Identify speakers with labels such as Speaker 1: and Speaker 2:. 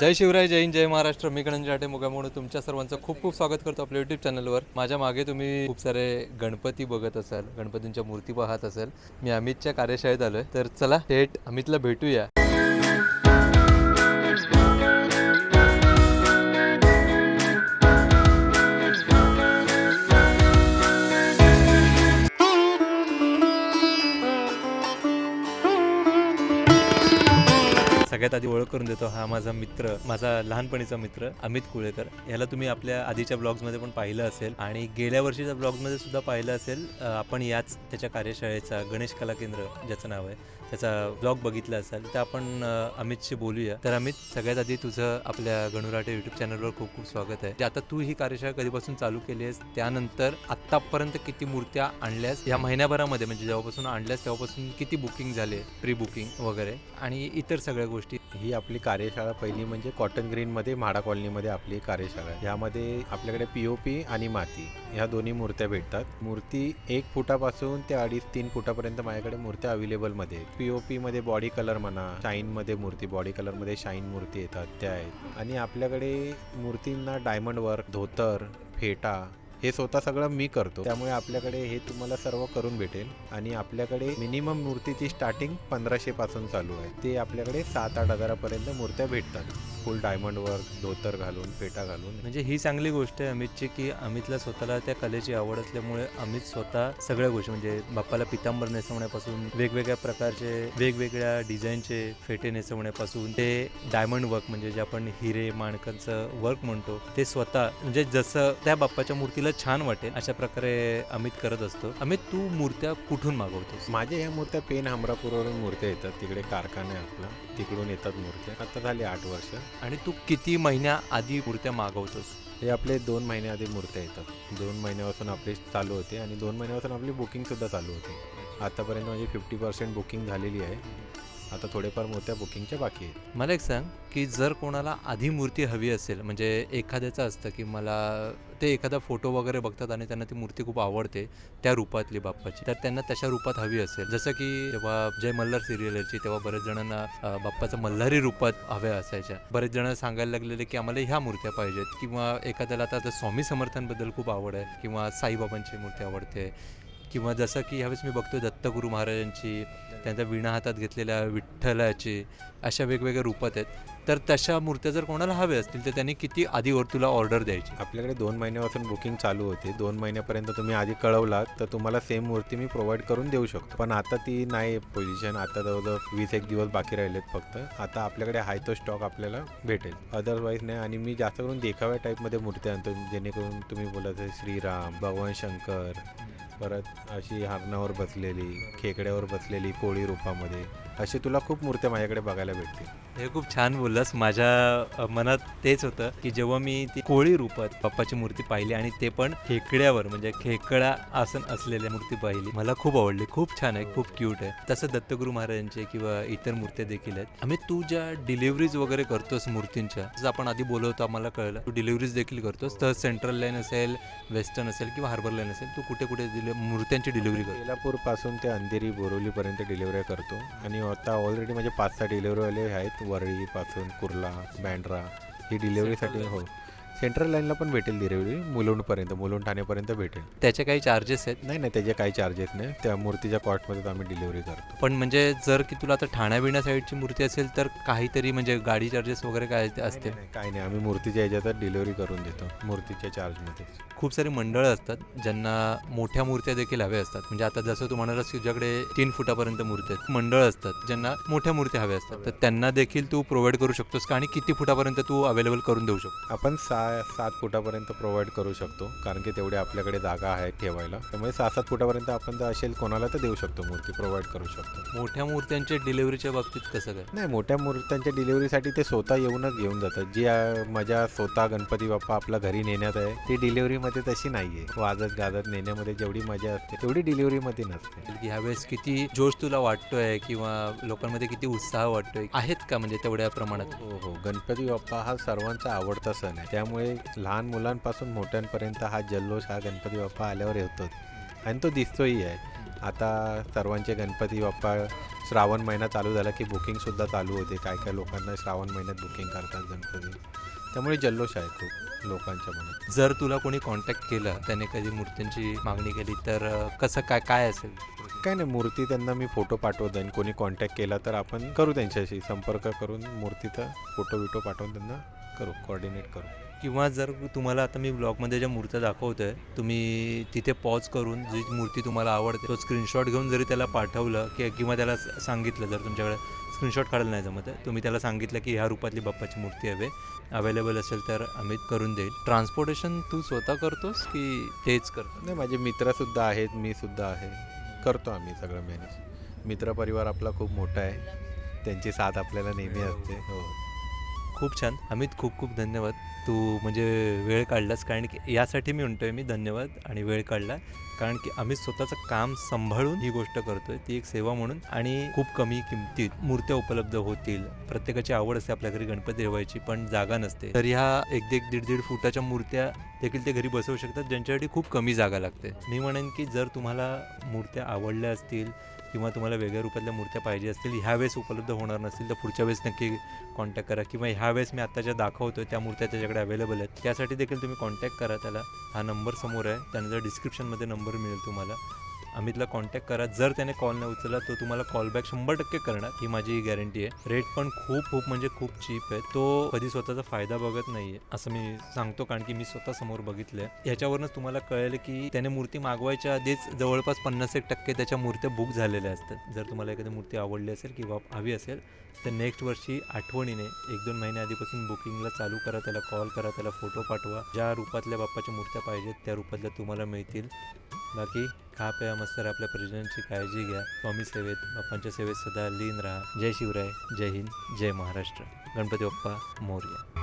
Speaker 1: जय शिवराय जय हिंद जय महाराष्ट्र. मी गणेश जाटे मुगामुळे तुमच्या सर्वांचं खूप खूप स्वागत करतो आपल्या युट्यूब चॅनलवर माझ्या मागे तुम्ही खूप सारे गणपती बघत असाल गणपतींच्या मूर्ती पाहत असाल. मी अमितच्या कार्यशाळेत आलोय. तर चला थेट अमितला भेटूया. सगळ्यात आधी ओळख करून देतो हा माझा मित्र माझा लहानपणीचा मित्र अमित कुळेकर. याला तुम्ही आपल्या आधीच्या ब्लॉग्समध्ये पण पाहिलं असेल आणि गेल्या वर्षीच्या ब्लॉगमध्ये सुद्धा पाहिलं असेल आपण याच त्याच्या कार्यशाळेचा गणेश कला केंद्र ज्याचं नाव आहे त्याचा ब्लॉग बघितला असेल तर आपण अमितशी बोलूया. तर अमित सगळ्यात आधी तुझं आपल्या गणुराटे युट्यूब चॅनलवर खूप खूप स्वागत आहे. आता तू ही कार्यशाळा कधीपासून चालू केली आहेस? त्यानंतर आत्तापर्यंत किती मूर्त्या आणल्यास? या महिन्याभरामध्ये म्हणजे जेव्हापासून आणल्यास तेव्हापासून किती बुकिंग झाले? प्री बुकिंग वगैरे आणि इतर सगळ्या गोष्टी.
Speaker 2: ही आपली कार्यशाळा पहिली म्हणजे कॉटन ग्रीनमध्ये म्हाडा कॉलनीमध्ये आपली कार्यशाळा आहे. यामध्ये आपल्याकडे पी ओ पी आणि माती ह्या दोन्ही मूर्त्या भेटतात. मूर्ती एक फुटापासून ते अडीच तीन फुटापर्यंत माझ्याकडे मूर्त्या अवेलेबलमध्ये आहेत. पी ओ पीमध्ये बॉडी कलर म्हणा शाईनमध्ये मूर्ती बॉडी कलरमध्ये शाईन मूर्ती येतात त्या आहेत. आणि आपल्याकडे मूर्तींना डायमंड वर्क धोतर फेटा हे स्वतः सगळं मी करतो. त्यामुळे आपल्याकडे हे तुम्हाला सर्व करून भेटेल. आणि आपल्याकडे मिनिमम मूर्तीची स्टार्टिंग पंधराशे पासून चालू आहे. ते आपल्याकडे सात आठ हजारापर्यंत मूर्त्या भेटतात. फुल डायमंड वर्क धोतर घालून फेटा घालून.
Speaker 1: म्हणजे ही चांगली गोष्ट आहे अमितची की अमितला स्वतःला त्या कलेची आवड असल्यामुळे अमित स्वतः सगळ्या गोष्टी म्हणजे बाप्पाला पितांबर नेसवण्यापासून वेगवेगळ्या प्रकारचे वेगवेगळ्या डिझाईनचे फेटे नेसवण्यापासून ते डायमंड वर्क म्हणजे जे आपण हिरे माणकांचं वर्क म्हणतो ते स्वतः म्हणजे जसं त्या बाप्पाच्या मूर्तीला छान वाटेल अशा प्रकारे अमित करत असतो. अमित तू मूर्त्या कुठून मागवतोस?
Speaker 2: माझ्या ह्या मूर्त्या पेन हमरापूरवरून मूर्त्या येतात. तिकडे कारखाना आहे आपला. तिकडून येतात मूर्त्या. आता झाली आठ वर्ष.
Speaker 1: आणि तू किती महिन्या आधी मूर्त्या मागवतोस?
Speaker 2: हे आपले दोन महिन्याआधी मूर्त्या येतात. दोन महिन्यापासून आपली चालू होते आणि दोन महिन्यापासून आपली बुकिंगसुद्धा चालू होते. आतापर्यंत माझी फिफ्टी पर्सेंट बुकिंग झालेली आहे. आता थोडेफार मूर्त्या बुकिंगच्या बाकी आहेत.
Speaker 1: मला एक सांग की जर कोणाला आधी मूर्ती हवी असेल म्हणजे एखाद्याचं असतं की मला ते एखादा फोटो वगैरे बघतात आणि त्यांना ती मूर्ती खूप आवडते त्या रूपातली बाप्पाची तर त्यांना तशा रूपात हवी असेल. जसं की जेव्हा जय मल्हार सिरियलची तेव्हा बरेच जणांना बाप्पाचं मल्हारी रूपात हव्या असायच्या. बरेच जण सांगायला लागलेले की आम्हाला ह्या मूर्त्या पाहिजेत किंवा एखाद्याला आता आता स्वामी समर्थांबद्दल खूप आवड आहे किंवा साईबाबांची मूर्ती आवडते किंवा जसं की ह्यावेळेस मी बघतो दत्तगुरू महाराजांची त्यांच्या विणा हातात घेतलेल्या विठ्ठलाची अशा वेगवेगळ्या रूपात आहेत. तर तशा मूर्त्या जर कोणाला हव्या असतील तर त्यांनी किती आधीवर तुला ऑर्डर द्यायची?
Speaker 2: आपल्याकडे दोन महिन्यापासून बुकिंग चालू होते. दोन महिन्यापर्यंत तुम्ही आधी कळवलात तर तुम्हाला सेम मूर्ती मी प्रोव्हाइड करून देऊ शकतो. पण आता ती नाही पोझिशन आता जवळजवळ वीस एक दिवस बाकी राहिलेत फक्त. आता आपल्याकडे हाय तो स्टॉक आपल्याला भेटेल. अदरवाईज नाही आणि मी जास्त करून देखाव्या टाईपमध्ये मूर्ती आणतो जेणेकरून तुम्ही बोलत आहे श्रीराम भगवान शंकर परत अशी हरणावर बसलेली खेकड्यावर बसलेली कोळी रूपामध्ये. अशी तुला खूप मूर्त्या माझ्याकडे बघायला भेटतील.
Speaker 1: हे खूप छान बोललास. माझ्या मनात तेच होतं की जेव्हा मी ती कोळी रूपात बाप्पाची मूर्ती पाहिली आणि ते पण खेकड्यावर म्हणजे खेकडा आसन असलेल्या मूर्ती पाहिली मला खूप आवडली. खूप छान आहे खूप क्यूट आहे. तसं दत्तगुरू महाराजांचे किंवा इतर मूर्त्या देखील आहेत. आम्ही तू ज्या डिलिव्हरीज वगैरे करतोस मूर्तींच्या जसं आपण आधी बोलवतो आम्हाला कळलं. तू डिलिव्हरीज देखील करतोस. तर सेंट्रल लाईन असेल वेस्टर्न असेल किंवा हार्बर लाईन असेल तू कुठे कुठे मूर्त्यांची डिलिव्हरी करतो
Speaker 2: पासून ते अंधेरी बोरिवलीपर्यंत डिलिव्हरी करतो. आणि आता ऑलरेडी म्हणजे पाच सहा डिलेवरीवाले आहेत वरळीपासून कुर्ला बँड्रा. ही डिलेवरीसाठी हो. सेंट्रल लाईनला पण भेटेल डिलिव्हरी मुलुंडपर्यंत मुलुंड ठाण्यापर्यंत भेटेल.
Speaker 1: त्याचे काही चार्जेस आहेत?
Speaker 2: नाही नाही त्याचे काही चार्जेस नाही. त्या मूर्तीच्या कॉस्टमध्ये आम्ही डिलिव्हरी करतो.
Speaker 1: पण म्हणजे जर की तुला आता ठाण्याबिणा साईडची मूर्ती असेल तर काहीतरी म्हणजे गाडी चार्जेस वगैरे काय असते
Speaker 2: नाही, काही नाही. आम्ही मूर्तीच्या ह्याच्यातच डिलिव्हरी करून देतो मूर्तीच्या चार्जमध्ये
Speaker 1: खूप सारी मंडळं असतात ज्यांना मोठ्या मूर्त्या देखील हव्या असतात. म्हणजे आता जसं तू म्हणालास की तुझ्याकडे तीन फुटापर्यंत मूर्ती आहेत. मंडळ असतात ज्यांना मोठ्या मूर्त्या हव्या असतात. तर त्यांना देखील तू प्रोव्हाइड करू शकतोस का? आणि किती फुटापर्यंत तू अवेलेबल करून देऊ शकतो
Speaker 2: आपण सहा सात फुटापर्यंत प्रोव्हाइड करू शकतो. कारण की तेवढे आपल्याकडे जागा आहे ठेवायला. त्यामुळे सहा सात फुटापर्यंत आपण जर असेल कोणाला तर देऊ शकतो मूर्ती प्रोव्हाइड करू शकतो.
Speaker 1: मोठ्या मूर्त्यांच्या डिलिव्हरीच्या बाबतीत कसं काय?
Speaker 2: नाही मोठ्या मूर्त्यांच्या डिलिव्हरीसाठी ते स्वतः येऊनच घेऊन जातात. जी मजा स्वतः गणपती बाप्पा आपल्या घरी नेण्यात आहे ती डिलिव्हरीमध्ये तशी नाही आहे वाजत गाजत नेण्यामध्ये जेवढी मजा असते तेवढी डिलिव्हरीमध्ये नसते.
Speaker 1: ह्यावेळेस किती जोश तुला वाटतोय किंवा लोकांमध्ये किती उत्साह वाटतोय? आहेत का म्हणजे तेवढ्या प्रमाणात?
Speaker 2: हो हो. गणपती बाप्पा हा सर्वांचा आवडता सण आहे. त्यामुळे लहान मुलांपासून मोठ्यांपर्यंत हा जल्लोष हा गणपती बाप्पा आल्यावर येतोच. आणि तो दिसतोही आहे. आता सर्वांचे गणपती बाप्पा श्रावण महिना चालू झाला की बुकिंगसुद्धा चालू होते. काय काय लोकांना श्रावण महिन्यात बुकिंग करतात गणपती. त्यामुळे जल्लोष आहे खूप लोकांच्या मनात.
Speaker 1: जर तुला कोणी कॉन्टॅक्ट केला त्याने कधी मूर्त्यांची मागणी केली तर कसं काय काय असेल?
Speaker 2: काय नाही मूर्ती त्यांना मी फोटो पाठवत आणि कोणी कॉन्टॅक्ट केला तर आपण करू त्यांच्याशी. संपर्क करून मूर्तीचा फोटो बिटो पाठवून त्यांना करू कोऑर्डिनेट करू.
Speaker 1: किंवा जर तुम्हाला आता मी ब्लॉगमध्ये ज्या मूर्त्या दाखवतोय तुम्ही तिथे पॉज करून जी मूर्ती तुम्हाला आवडते तो स्क्रीनशॉट घेऊन जरी त्याला पाठवलं की किंवा त्याला सांगितलं जर तुमच्याकडे स्क्रीनशॉट काढायला नाही जमत आहे तुम्ही त्याला सांगितलं की ह्या रूपातली बाप्पाची मूर्ती हवे अवेलेबल असेल तर आम्ही करून देईल. ट्रान्सपोर्टेशन तू स्वतः करतोस की तेच करतो
Speaker 2: नाही माझे मित्रसुद्धा आहेत मी सुद्धा आहे. करतो आम्ही सगळं मॅनेज मित्रपरिवार आपला खूप मोठा आहे. त्यांची साथ आपल्याला नेहमी असते. हो.
Speaker 1: खूप छान. अमित खूप खूप धन्यवाद. तू म्हणजे वेळ काढलास कारण की यासाठी मी म्हणतोय मी धन्यवाद आणि वेळ काढला. कारण की आम्ही स्वतःचं काम सांभाळून ही गोष्ट करतोय. ती एक सेवा म्हणून आणि खूप कमी किमतीत मूर्त्या उपलब्ध होतील. प्रत्येकाची आवड असते आपल्या घरी गणपती ठेवायची पण जागा नसते. तर ह्या एक एक दीड दीड फुटाच्या मूर्त्या देखील ते घरी बसवू शकतात ज्यांच्यासाठी खूप कमी जागा लागते. मी म्हणेन की जर तुम्हाला मूर्त्या आवडल्या असतील किंवा तुम्हाला वेगळ्या रूपातल्या मूर्त्या पाहिजे असतील ह्यावेळेस उपलब्ध होणार नसतील तर पुढच्या वेळेस नक्की कॉन्टॅक्ट करा. किंवा ह्यावेळेस मी आत्ता ज्या दाखवतोय त्या मूर्त्या त्याच्याकडे अवेलेबल आहेत त्यासाठी देखील तुम्ही कॉन्टॅक्ट करा त्याला. हा नंबर समोर आहे त्यानंतर डिस्क्रिप्शनमध्ये नंबर मिळेल तुम्हाला. अमितला कॉन्टॅक्ट करा. जर त्याने कॉल नाही उचलला तो तुम्हाला कॉल बॅक शंभर टक्के करणार. ही माझी गॅरंटी आहे. रेट पण खूप खूप म्हणजे खूप चीप आहे. तो कधी स्वतःचा फायदा बघत नाहीये असं मी सांगतो. कारण की मी स्वतः समोर बघितलंय. ह्याच्यावरूनच तुम्हाला कळेल की त्याने मूर्ती मागवायच्या आधीच जवळपास पन्नास एक टक्के त्याच्या मूर्त्या बुक झालेल्या असतात. जर तुम्हाला एखादी मूर्ती आवडली असेल किंवा हवी असेल तर नेक्स्ट वर्षी आठवणीने एक दोन महिने आधीपासून बुकिंगला चालू करा त्याला कॉल करा त्याला फोटो पाठवा. ज्या रूपातल्या बाप्पाच्या मूर्त्या पाहिजेत त्या रूपातल्या तुम्हाला मिळतील. बाकी खा प्या मस्त राहा, आपल्या परिजनांची काळजी घ्या. स्वामी सेवेत बाप्पांच्या सेवेत सदा लीन राहा. जय शिवराय. जय हिंद. जय महाराष्ट्र. गणपती बाप्पा मोर्या.